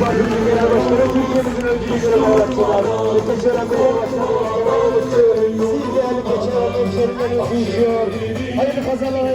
Parti'nin genel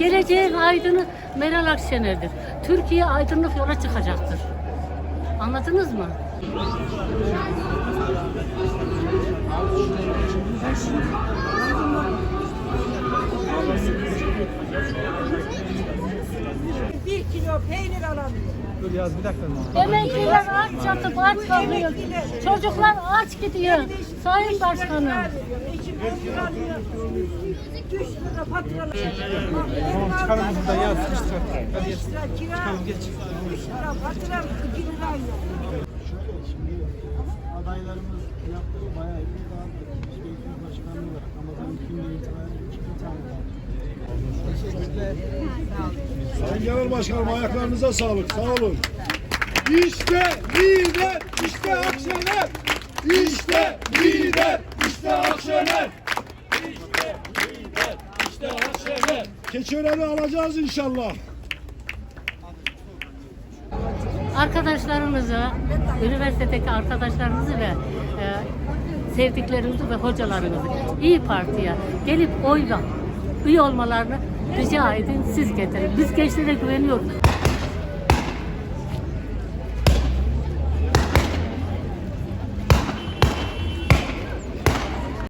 Geleceğin aydını Meral Akşener'dir. Türkiye aydınlık yola çıkacaktır. Anladınız mı? Bir kilo peynir alamıyor. Emekliler aç yatıp aç kalıyor. Çocuklar aç gidiyor. Sayın Başkanım. Eşim on lira alıyor. Üç lira fatura. Çıkalım buradan ya sıkıştır. Hadi kira. çıkalım geç. Adaylarımız yaptığı bayağı iyi biz belediye başkanlığı olarak Ramazan günü itibariyle iki tane var. Sayın Genel Başkanım ayaklarınıza sağlık. Sağ olun. İşte lider, işte Akşener. İşte lider, işte Akşener. İşte lider, işte Akşener. Keçiören'i alacağız inşallah. Arkadaşlarınızı, üniversitedeki arkadaşlarınızı ve e, sevdiklerinizi ve hocalarınızı İyi Parti'ye gelip oyla üye olmalarını rica edin, siz getirin. Biz gençlere güveniyoruz.